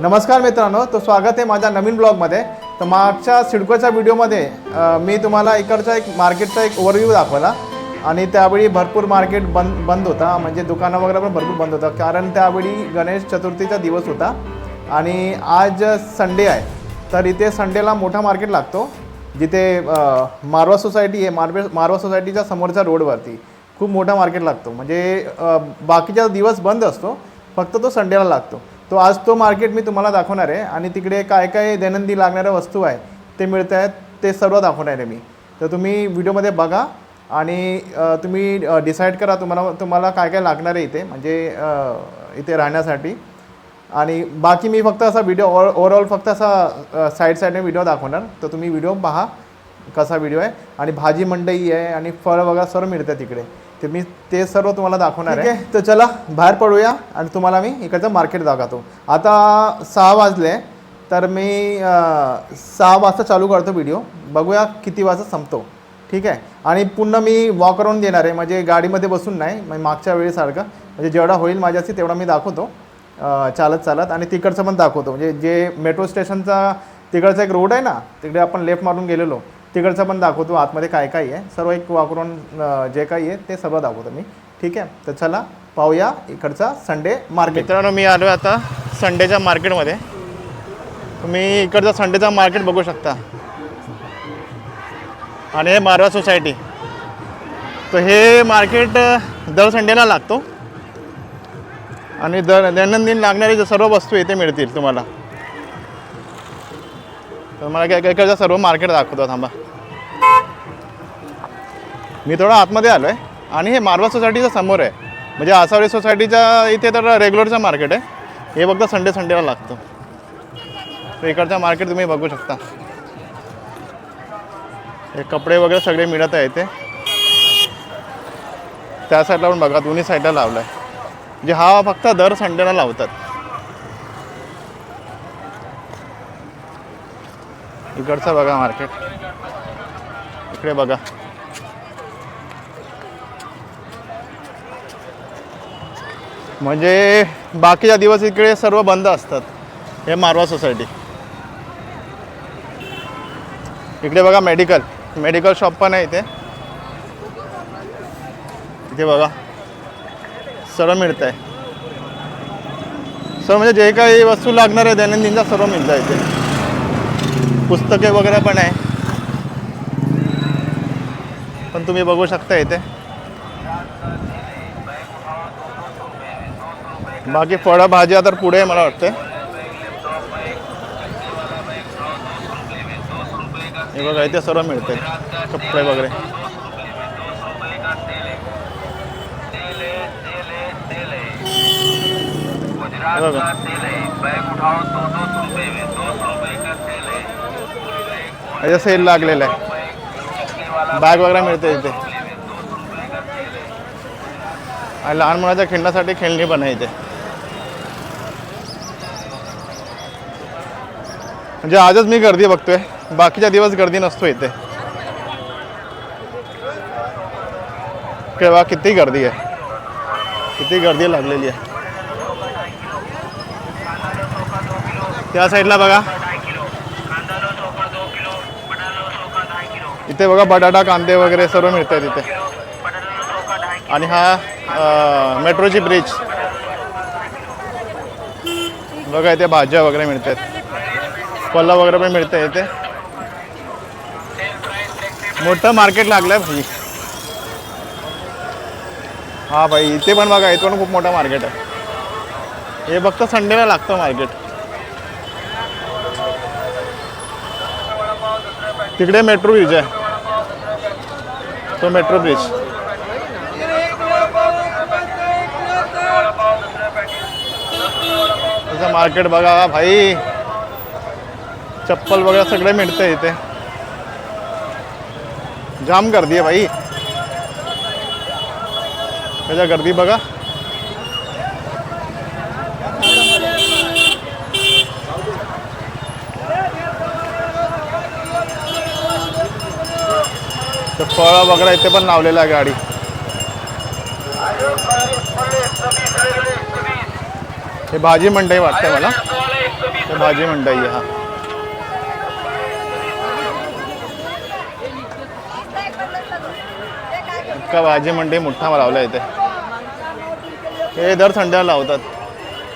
नमस्कार मित्रांनो तो स्वागत आहे माझ्या नवीन ब्लॉगमध्ये. तर मागच्या सिडकोच्या व्हिडिओमध्ये मी तुम्हाला इकडचा एक मार्केटचा एक ओव्हरव्ह्यू दाखवला. आणि त्यावेळी भरपूर मार्केट बंद बंद होता. म्हणजे दुकानं वगैरे पण भरपूर बंद होतं. कारण त्यावेळी गणेश चतुर्थीचा दिवस होता. आणि आज संडे आहे. तर इथे संडेला मोठा मार्केट लागतो. जिथे मारवा सोसायटी आहे. मारवे मारवा सोसायटीच्या समोरच्या रोडवरती खूप मोठा मार्केट लागतो. म्हणजे बाकीचा दिवस बंद असतो. फक्त तो संडेला लागतो. तो आज तो मार्केट मी तुम्हाला दाखवणार आहे आणि तिकडे काय काय दैनंदिन लागणाऱ्या वस्तू आहे ते मिळत आहेत ते सर्व दाखवणार आहे मी. तर तुम्ही व्हिडिओमध्ये बघा आणि तुम्ही डिसाईड करा तुम्हाला तुम्हाला काय काय लागणार आहे इथे म्हणजे इथे राहण्यासाठी. आणि बाकी मी फक्त असा व्हिडिओ ओव्हरऑल फक्त असा साईड साईडने व्हिडिओ दाखवणार. तर तुम्ही व्हिडिओ पहा कसा व्हिडिओ आहे आणि भाजी मंडई आहे आणि फळं वगैरे सर्व मिळतं तिकडे. ते मी ते सर्व तुम्हाला दाखवणार आहे. तर चला बाहेर पडूया आणि तुम्हाला मी इकडचं मार्केट दाखवतो. आता सहा वाजले तर मी सहा वाजता चालू करतो व्हिडिओ बघूया किती वाजता संपतो. ठीक आहे? आणि पुन्हा मी वॉक अराउंड देणार आहे. म्हणजे गाडीमध्ये बसून नाही म्हणजे मागच्या वेळेसारखं. म्हणजे जेवढा होईल माझ्याशी तेवढा मी दाखवतो. चालत चालत आणि तिकडचं पण दाखवतो. म्हणजे जे मेट्रो स्टेशनचा तिकडचा एक रोड आहे ना तिकडे आपण लेफ्ट मारून गेलेलो. तिकडचं पण दाखवतो आतमध्ये काय काय आहे. सर्व एक वापरून जे काही आहे ते सर्व दाखवतो मी. ठीक आहे? तर चला पाहूया इकडचा संडे मार्केट मित्रांनो मी आलो आता संडेच्या मार्केटमध्ये तुम्ही इकडचा संडेचा मार्केट बघू शकता. आणि हे मारवा सोसायटी तर हे मार्केट दर संडेला लागतो. आणि दर दैनंदिन लागणारे सर्व वस्तू इथे मिळतील तुम्हाला. तर मला काय इकडचं सर्व मार्केट दाखवतो थांबा. मी थोडा आतमध्ये आलो आहे आणि हे मारवा सोसायटीच्या समोर आहे. म्हणजे आसावरी सोसायटीच्या इथे तर रेग्युलरचं मार्केट आहे. हे फक्त संडे संडेला लागतं. तर इकडचं मार्केट तुम्ही बघू शकता. हे कपडे वगैरे सगळे मिळत आहे इथे. त्या साईडला पण बघा दोन्ही साईडला लावलं आहे म्हणजे हा फक्त दर संडेला लावतात. इकडचं बघा मार्केट. इकडे बघा. म्हणजे बाकीच्या दिवस इकडे सर्व बंद असतात. हे मारवा सोसायटी. इकडे बघा मेडिकल. मेडिकल शॉप पण आहे इथे. इथे बघा. सर्व मिळतं आहे सर्व म्हणजे जे काही वस्तू लागणार आहे दैनंदिनचा सर्व मिळतं इथे. पुस्तके वगैरे पण आहे. पण तुम्ही बघू शकता इथे. बाकी फळं भाज्या तर पुढे आहे मला वाटते हे बघा इथे सर्व मिळते कपडे वगैरे. बघा. याचा सेल लागलेला आहे. बॅग वगैरे मिळते इथे. आणि लहान मुलाच्या खेळण्यासाठी खेळणी पण आहे इथे. म्हणजे आजच मी गर्दी बघतोय. बाकीच्या दिवस गर्दी नसतो इथे. केव्हा किती गर्दी आहे. किती गर्दी लागलेली आहे. त्या साईडला बघा. इथे बघा बटाटा कांदे वगैरे सर्व मिळत आहेत इथे. आणि हा मेट्रोची ब्रिज बघा इथे भाज्या वगैरे मिळतात पल्ला वगैरे पण मिळते इथे. मोठं मार्केट लागलं आहे भाई. हा भाई इथे पण बघा इथे पण खूप मोठं मार्केट आहे. हे फक्त संडेला लागतं मार्केट तिकडे मेट्रो ब्रिज आहे. तो मेट्रो ब्रिज। मार्केट बघा भाई। चप्पल वगैरे सगळे मिळते इथे जाम गर्दी आहे भाई। गर्दी बघा फळं वगैरे इथे पण लावलेलं आहे गाडी. हे भाजी मंडई वाटते मला. भाजी मंडई आहे हा. इतका भाजी मंडई मोठा लावला इथे. हे दर संडेला लावतात.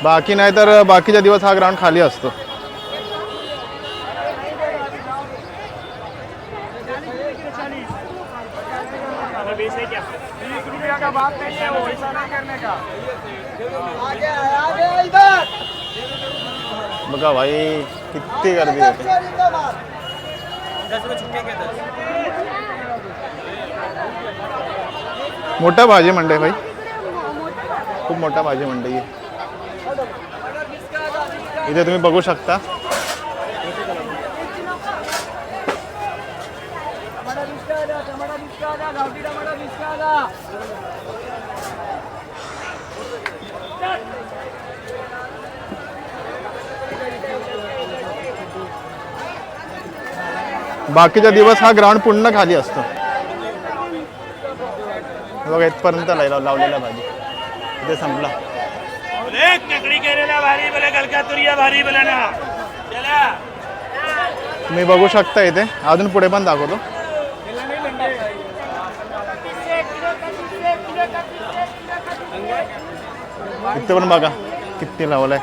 बाकी नाही तर बाकीच्या दिवस हा ग्राउंड खाली असतो. बघा भाई किती गर्दी होते मोठा भाजी मंडई भाई। खूप मोठा भाजी मंडई आहे इथे तुम्ही बघू शकता। बाकीचा दिवस हा ग्राउंड पूर्ण खाली असतो. बघा इथपर्यंत लाव लावलेला भाजी. इथे संपला. तुम्ही बघू शकता इथे. अजून पुढे पण दाखवतो. इथे पण बघा किती लावलाय.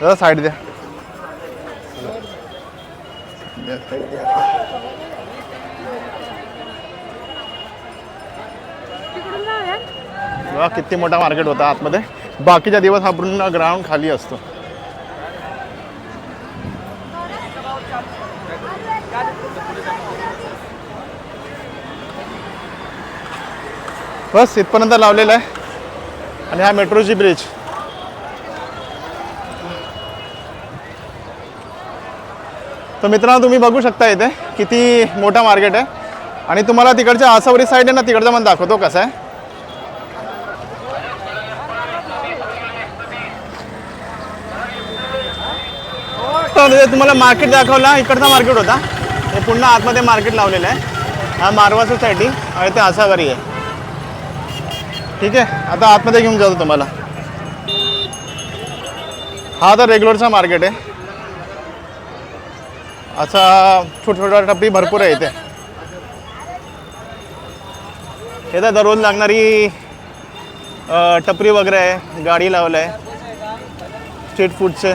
दादा साईड द्या. बघा किती मोठा मार्केट होता आतमध्ये. बाकीच्या दिवस हा पूर्ण ग्राउंड खाली असतो. बस इथपर्यंत लावलेला आहे. आणि हा मेट्रोची ब्रिज तर मित्रांनो तुम्ही बघू शकता इथे किती मोठा मार्केट आहे. आणि तुम्हाला तिकडच्या आसावरी साईड आहे ना तिकडचं पण दाखवतो कसं आहे. तुम्हाला मार्केट दाखवला इकडचा मार्केट होता. हे पुन्हा आतमध्ये मार्केट लावलेलं आहे. हा मारवा सोसायटी आणि ते आसावरी आहे. ठीक आहे आता आतमध्ये घेऊन जातो तुम्हाला. हा तर रेग्युलरचा मार्केट आहे. असा छोट छोटा टप्पी भरपूर आहे इथे. हे तर दररोज लागणारी टपरी वगैरे आहे गाडी लावलं आहे स्ट्रीट फूडचे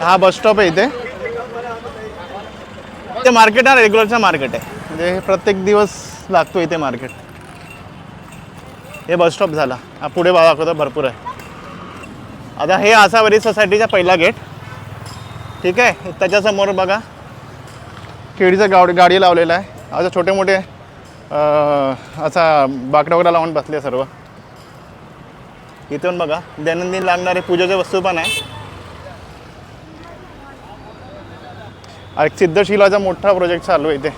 हा बस स्टॉप आहे इथे. ते मार्केट हा रेग्युलरचं मार्केट आहे. म्हणजे प्रत्येक दिवस लागतो इथे मार्केट हे बस स्टॉप झाला. हा पुढे बघा दाखवतो भरपूर आहे. आता हे आसावरी सोसायटीचा पहिला गेट. ठीक आहे? त्याच्यासमोर बघा. केळीचं गाव गाडी लावलेलं आहे. आता छोटे मोठे असा बाकडा वगैरे लावून बसले सर्व. इथून बघा. दैनंदिन लागणारे पूजेच्या वस्तू पण आहे. एक सिद्धशिलाचा मोठा प्रोजेक्ट चालू आहे इथे.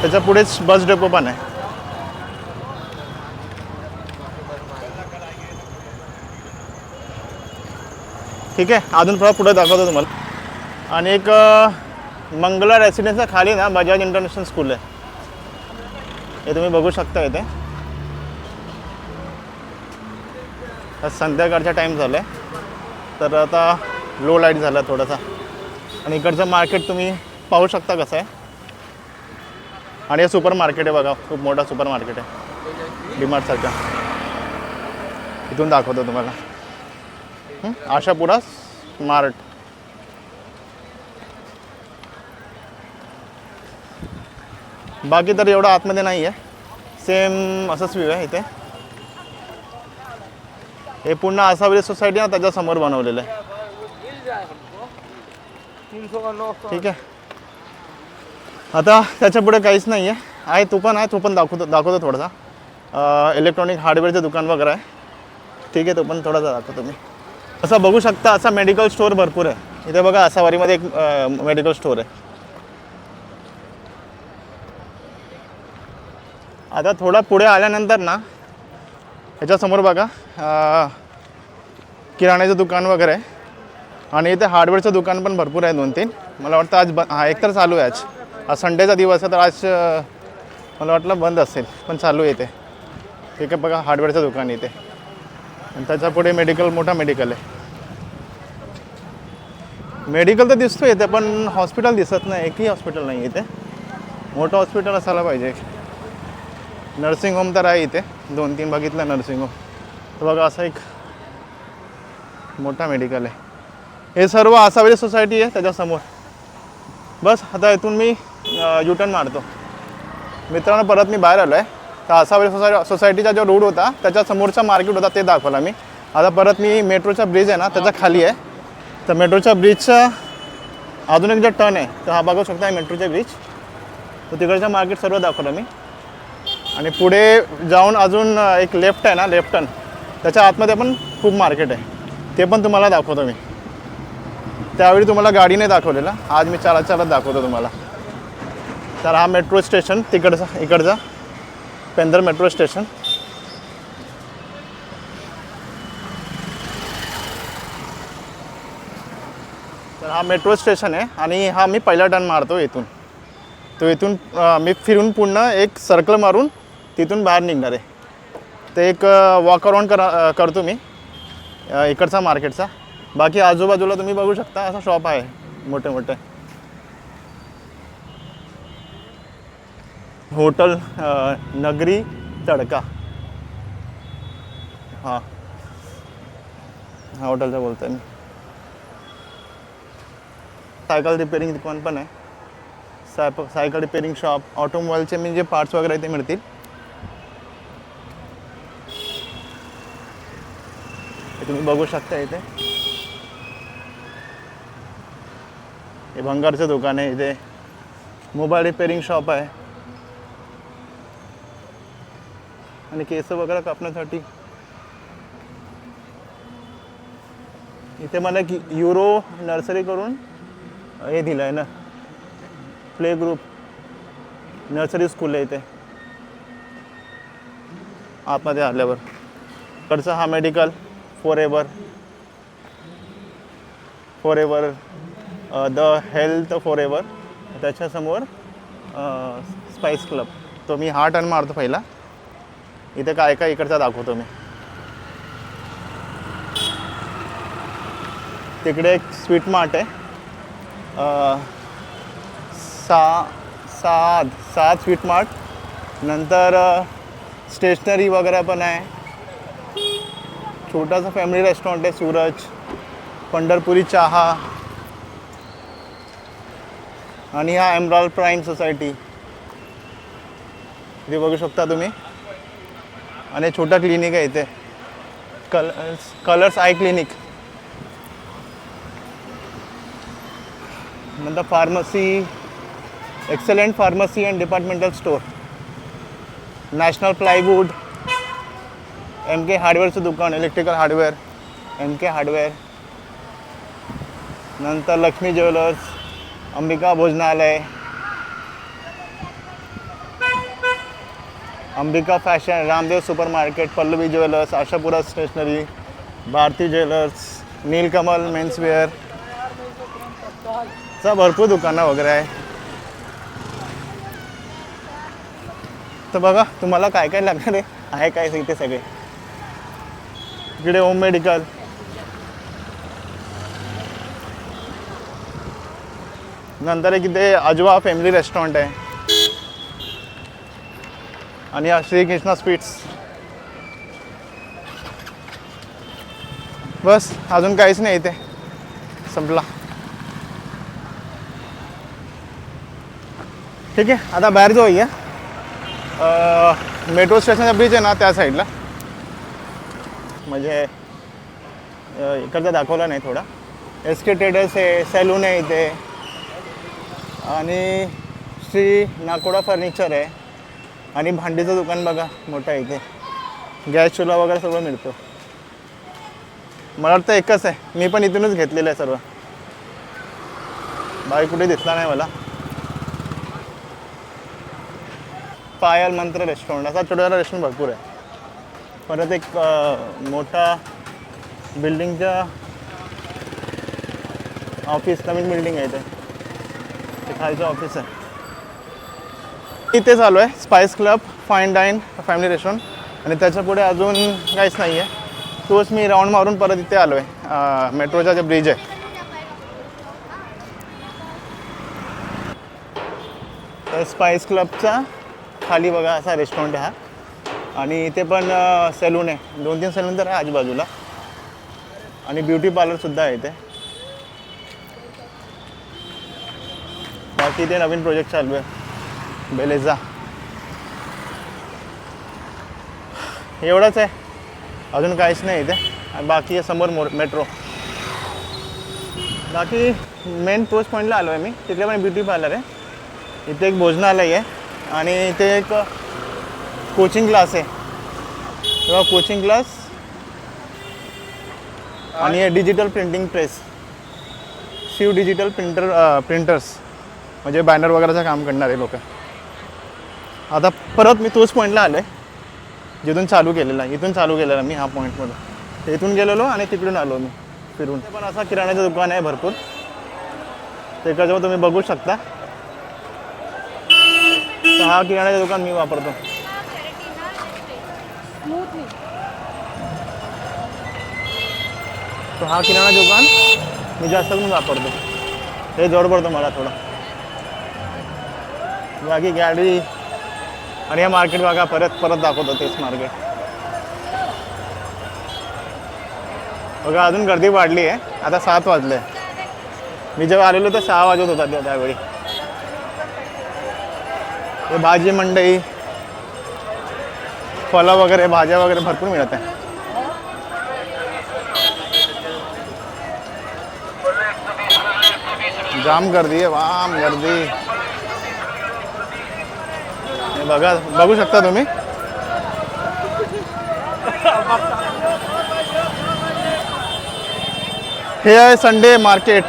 त्याच्या पुढेच बस डेपो पण आहे. ठीक आहे अजून थोडा पुढे दाखवतो तुम्हाला. आणि एक मंगला रेसिडेन्सच्या खाली ना बजाज इंटरनॅशनल स्कूल आहे. हे तुम्ही बघू शकता इथे. संध्याकाळचा टाईम झाला आहे तर आता लो लाइट झाला थोडासा. आणि इकडचं मार्केट तुम्ही पाहू शकता कसं आहे. आणि हे सुपर मार्केट आहे बघा खूप मोठा सुपर मार्केट आहे डीमार्टसारखा इथून दाखवतो तुम्हाला? आशापुरा स्मार्ट बाकी तर एवढं आतमध्ये नाही आहे. सेम असंच व्ह्यू आहे इथे. हे पूर्ण आसावरी सोसायटी ना त्याच्यासमोर बनवलेलं आहे. ठीक आहे. आता त्याच्या पुढे काहीच नाही आहे आहे तो पण आहे तो पण दाखवतो दाखवतो थोडासा. इलेक्ट्रॉनिक हार्डवेअरचं दुकान वगैरे आहे. ठीक आहे तो पण थोडासा दाखवतो मी असं बघू शकता असा मेडिकल स्टोअर भरपूर आहे. इथे बघा आसावारीमध्ये एक मेडिकल स्टोअर आहे. आता थोडा पुढे आल्यानंतर ना ह्याच्यासमोर बघा किराण्याचं दुकान वगैरे आहे. आणि इथे हार्डवेअरचं दुकान पण भरपूर आहे दोन तीन मला वाटतं आज ब हा एकतर चालू आहे आज. आज संडेचा दिवस आहे तर आज मला वाटलं बंद असेल पण चालू आहे ते. ठीक आहे बघा हार्डवेअरचं दुकान आहे आणि त्याच्या पुढे मेडिकल मोठा मेडिकल आहे. मेडिकल तर दिसतो इथे पण हॉस्पिटल दिसत नाही एकही हॉस्पिटल नाही इथे. मोठं हॉस्पिटल असायला पाहिजे. नर्सिंग होम तर आहे इथे दोन तीन बघितलं नर्सिंग होम. तर बघा असा एक मोठा मेडिकल आहे. हे सर्व आसावरी सोसायटी आहे त्याच्यासमोर. बस आता इथून मी युटर्न मारतो. मित्रांनो परत मी बाहेर आलो आहे तर असा वेळ सोसाय सोसायटीचा जो रोड होता त्याच्या समोरचा मार्केट होता ते दाखवला मी. आता परत मी मेट्रोचा ब्रिज आहे ना त्याच्याखाली आहे. तर मेट्रोच्या ब्रिजचा अजून एक जो टर्न आहे तर हा बघू शकता मेट्रोचा ब्रिज तर तिकडचं मार्केट सर्व दाखवलं मी. आणि पुढे जाऊन अजून एक लेफ्ट आहे ना लेफ्ट टर्न त्याच्या आतमध्ये पण खूप मार्केट आहे. ते पण तुम्हाला दाखवतो मी. त्यावेळी तुम्हाला गाडीने दाखवलेलं. आज मी चालत चालत दाखवतो तुम्हाला. तर हा मेट्रो स्टेशन तिकडचा इकडचा. Pendhar metro station. तर हा मेट्रो स्टेशन आहे आणि हा मी पहिला टर्न मारतो इथून. तो इथून मी फिरून पुन्हा एक सर्कल मारून तिथून बाहेर निघणार आहे. ते एक वॉक अराउंड करा करतो मी. इकडचा मार्केटचा. बाकी आजूबाजूला तुम्ही बघू शकता असं शॉप आहे मोठे मोठे होटल नगरी तडका. हां. हा हॉटेलचं बोलतो आहे मी. सायकल रिपेअरिंग दुकान पण आहे. सायप सायकल रिपेअरिंग शॉप ऑटोमोबाईलचे मी जे पार्ट्स वगैरे आहे ते मिळतील. तुम्ही बघू शकता इथे. हे भंगारचं दुकान आहे इथे. मोबाईल रिपेअरिंग शॉप आहे. आणि केस वगैरे कापण्यासाठी. इथे मला की युरो नर्सरी करून हे दिलं आहे ना. Play group. नर्सरी स्कूल आहे इथे. आतमध्ये आल्यावर. कडचा हा medical forever forever the health forever त्याच्यासमोर स्पाइस क्लब तो मी हा टर्न मारतो पहिला. इथे काय काय इकडचा दाखवतो मी. तिकडे एक स्वीट मार्ट आहे. सा सात सात स्वीट मार्ट. नंतर स्टेशनरी वगैरे पण आहे. छोटासा फॅमिली रेस्टॉरंट आहे सूरज पंढरपुरी चहा. आणि हा एमरॉल प्राईम सोसायटी इथे बघू शकता तुम्ही. आणि छोटा क्लिनिक आहे इथे. Colours colours I clinic. नंतर pharmacy excellent pharmacy and departmental store national plywood M K हार्डवेअरचं दुकान electrical hardware M K hardware. नंतर Lakshmi jewellers Ambika Bhojanalaya. Ambika fashion Ramdev super market Pallavi jewellers Ashapura stationery Bharati jewellers Neelkamal menswear चा भरपूर दुकानं वगैरे आहे. तर बघा तुम्हाला काय काय लागणार आहे? आहे काय इथे सगळे? इकडे होम मेडिकल. नंतर एक इथे अजवा फॅमिली रेस्टॉरंट आहे. आणि हा श्रीकृष्णा स्वीट्स. बस अजून काहीच नाही इथे. संपला. ठीक आहे आता बाहेर जाऊया. मेट्रो स्टेशनचा ब्रिज आहे ना त्या साईडला म्हणजे इकडचा दाखवला नाही थोडा. एस के ट्रेडर्स आहे सॅलून आहे इथे. आणि श्री नाकोडा फर्निचर आहे. आणि भांडीचं दुकान बघा मोठं आहे इथे. गॅस चुला वगैरे सगळं मिळतो. मला वाटतं एकच आहे. मी पण इथूनच घेतलेलं आहे सर्व. बाई कुठे दिसला नाही मला. पायल मंत्र रेस्टॉरंट असा छोटा रेस्टॉरंट भरपूर आहे. परत एक मोठा बिल्डिंगच्या ऑफिस नवीन बिल्डिंग आहे इथे. ते खालचं ऑफिस आहे. इथे चालू आहे. Spice club fine dine family restaurant आणि त्याच्या पुढे अजून काहीच नाही आहे तोच मी राऊंड मारून परत इथे आलो आहे मेट्रोचा जे ब्रिज आहे. तर स्पाइस क्लबचा खाली बघा असा रेस्टॉरंट आहे हा. आणि इथे पण सलून आहे. दोन तीन सलून तर आहे आजूबाजूला. आणि ब्युटी पार्लरसुद्धा आहे इथे. बाकी इथे नवीन प्रोजेक्ट चालू आहे. बेलेजा. एवढंच आहे. अजून काहीच नाही इथे. आणि बाकी आहे समोर मोर मेट्रो बाकी मेन पोस्ट पॉईंटला आलो आहे मी. तिथे पण ब्युटी पार्लर आहे. इथे एक भोजनालय आहे. आणि इथे एक कोचिंग क्लास आहे. तेव्हा कोचिंग क्लास आणि digital printing press Shiv digital printer printers म्हणजे बॅनर वगैरेचं काम करणारे लोक. आता परत मी तोच पॉईंटला आलो आहे जिथून चालू केलेला आहे इथून चालू केलेला मी हा पॉईंटमध्ये इथून गेलेलो आणि तिकडून आलो मी फिरून. पण असा किराण्याचं दुकान आहे भरपूर. त्याच्याजवळ तुम्ही बघू शकता. तर हा किराण्याचं दुकान मी वापरतो. तर हा किराणा दुकान मी जास्त करून वापरतो. हे जवळ पडतो मला थोडं. बाकी गाडी आणि हे मार्केट बघा परत परत दाखवतो तेच मार्केट बघा, अजून गर्दी वाढली आहे. आता सात वाजले. मी जेव्हा आलेलो तर सहा वाजत होता त्या- त्यावेळी. हे भाजी मंडई, फळं वगैरे, भाज्या वगैरे भरपूर मिळत आहे. जाम गर्दी आहे, वाम गर्दी. बघू शकता तुम्ही? हे आहे संडे मार्केट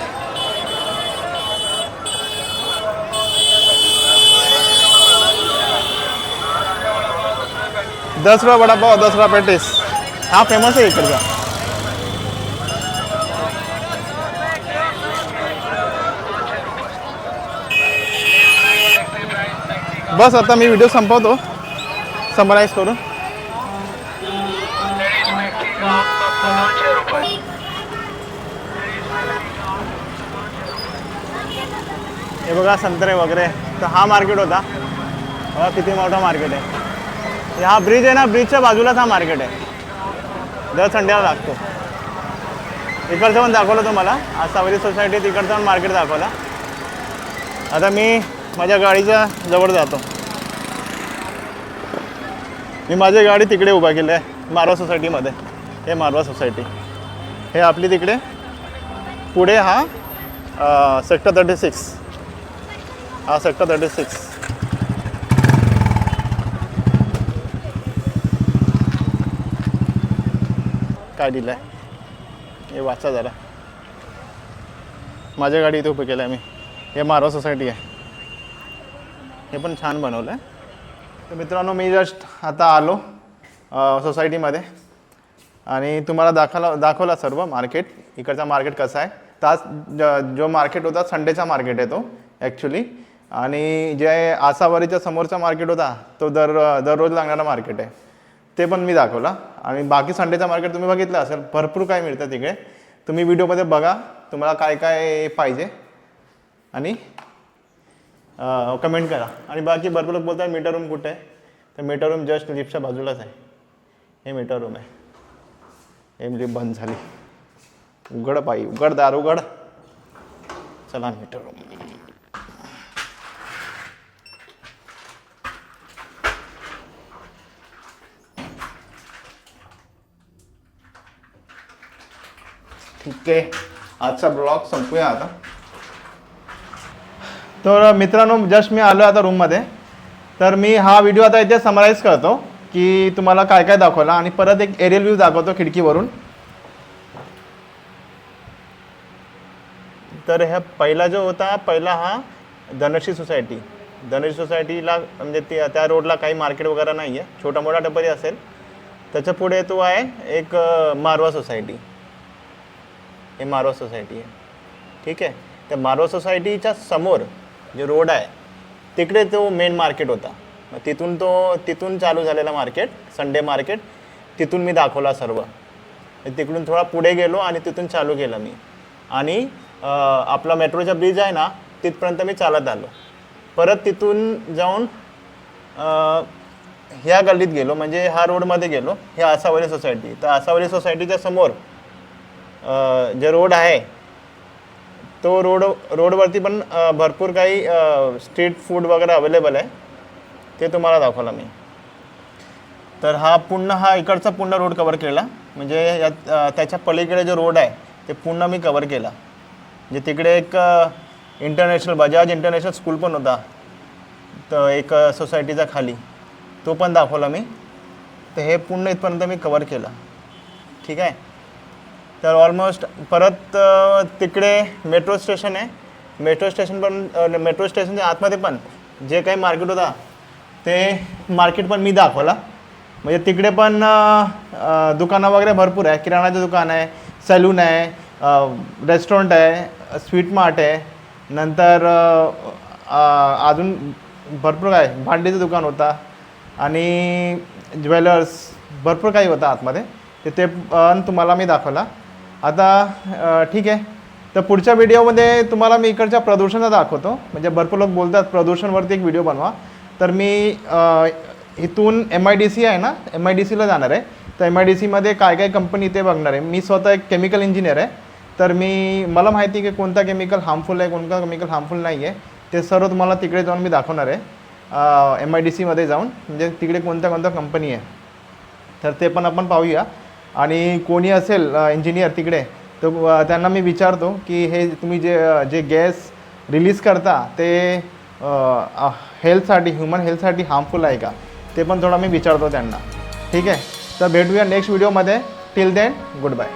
दस रुपया वडापाव दस रुपया पेटीस. हा फ़ेमस आहे इकडचा. बस आता मी व्हिडिओ संपवतो. समराईज करून. हे बघा संत्रे वगैरे. तर हा मार्केट होता. बघा किती मोठा मार्केट आहे. हा ब्रिज आहे ना ब्रिजच्या बाजूलाच हा मार्केट आहे. दर संडेला लागतो. इकडचं पण दाखवलं तुम्हाला. आज सावरी सोसायटीत इकडचं पण मार्केट दाखवला. आता मी माझ्या गाडीच्या जवळ जातो. मी माझी गाडी तिकडे उभा केली आहे मारवा सोसायटीमध्ये. हे मारवा सोसायटी. हे आपली तिकडे. पुढे हा सेक्टर थर्टी सिक्स हा सेक्टर थर्टी सिक्स काय दिलं आहे हे वाचा जरा. माझ्या गाडी इथे उभं केलं आहे मी. हे मारवा सोसायटी आहे. हे पण छान बनवलं आहे तर मित्रांनो मी जस्ट आता आलो सोसायटीमध्ये आणि तुम्हाला दाखवला दाखवला सर्व मार्केट इकडचा मार्केट कसा आहे? तास जो मार्केट होता संडेचा मार्केट आहे तो ॲक्च्युली आणि जे आसावरीच्या समोरचा मार्केट होता तो दर दररोज लागणारा मार्केट आहे. ते पण मी दाखवला. आणि बाकी संडेचा मार्केट तुम्ही बघितलं असेल भरपूर काय मिळतं तिकडे. तुम्ही व्हिडिओमध्ये बघा तुम्हाला काय काय पाहिजे. आणि कमेंट करा. आणि बाकी भरपूर लोक बोलतात मीटर रूम कुठे? आहे तर मीटर रूम जस्ट लिफ्टच्या बाजूलाच आहे. हे मीटर रूम आहे. हे लिफ्ट बंद झाली. उघड पायी उघड दार उघड. चला मीटर रूम ठीक आहे. आजचा ब्लॉग संपूया आता. तर मित्रांनो जस्ट मी आलो आता रूममध्ये तर मी हा व्हिडिओ आता इथे समराईज करतो की तुम्हाला काय काय दाखवला आणि परत एक एरियल व्ह्यू दाखवतो खिडकीवरून. तर ह्या पहिला जो होता पहिला हा धनश्री सोसायटी धनश्री सोसायटीला म्हणजे ते त्या रोडला काही मार्केट वगैरे नाही आहे छोटा मोठा टपरी असेल. त्याच्या पुढे तो आहे एक मारवा सोसायटी हे मारवा सोसायटी आहे. ठीक आहे? त्या मारवा सोसायटीच्या समोर जे रोड आहे तिकडे तो मेन मार्केट होता. मग तिथून तो तिथून चालू झालेला मार्केट संडे मार्केट तिथून मी दाखवला सर्व. तिकडून थोडा पुढे गेलो आणि तिथून चालू केलं मी. आणि आपला मेट्रोचा ब्रिज आहे ना तिथपर्यंत मी चालत आलो. परत तिथून जाऊन ह्या गल्लीत गेलो म्हणजे ह्या रोडमध्ये गेलो हे आसावरी सोसायटी तर आसावली सोसायटीच्या समोर जे रोड आहे तो रोड रोडवरती पण भरपूर काही स्ट्रीट फूड वगैरे अवेलेबल आहे. ते तुम्हाला दाखवला मी. तर हा पूर्ण हा इकडचा पूर्ण रोड कवर केला. म्हणजे यात त्याच्या पलीकडे जो रोड आहे ते पूर्ण मी कवर केला. म्हणजे तिकडे एक इंटरनॅशनल बजाज इंटरनॅशनल स्कूल पण होता. तर एक सोसायटीचा खाली. तो पण दाखवला मी. तर हे पूर्ण इथपर्यंत मी कवर केलं. ठीक आहे? तर ऑलमोस्ट परत तिकडे मेट्रो स्टेशन आहे. मेट्रो स्टेशन पण मेट्रो स्टेशनच्या आतमध्ये पण जे काही मार्केट होता ते मार्केट पण मी दाखवला. म्हणजे तिकडे पण दुकानं वगैरे भरपूर आहे. किराणाचं दुकान आहे सलून आहे रेस्टॉरंट आहे स्वीट मार्ट आहे. नंतर अजून भरपूर काय भांडीचं दुकान होता आणि ज्वेलर्स भरपूर काही होता आतमध्ये. तिथे ते पण तुम्हाला मी दाखवला. आता ठीक आहे. तर पुढच्या व्हिडिओमध्ये तुम्हाला मी इकडच्या प्रदूषणाचा दाखवतो. म्हणजे भरपूर लोक बोलतात प्रदूषणवरती एक व्हिडिओ बनवा. तर मी इथून एम आय डी सी आहे ना एम आय डी सीला जाणार आहे. तर एम आय डी सीमध्ये काय काय कंपनी ते बघणार आहे. मी स्वतः एक केमिकल इंजिनियर आहे. तर मी मला माहिती आहे की कोणता केमिकल हार्मफुल आहे कोणता केमिकल हार्मफुल नाही आहे. ते सर्व तुम्हाला तिकडे जाऊन मी दाखवणार आहे. एम आय डी सीमध्ये जाऊन. म्हणजे तिकडे कोणत्या कोणत्या कंपनी आहे. तर ते पण आपण पाहूया. आणि कोणी असेल इंजिनियर तिकडे तर त्यांना मी विचारतो की हे तुम्ही जे जे गॅस रिलीज करता ते हेल्थसाठी ह्युमन हेल्थसाठी हार्मफुल आहे का? ते पण थोडा मी विचारतो त्यांना. ठीक आहे? तर भेटूया नेक्स्ट व्हिडिओमध्ये टिल देन गुड बाय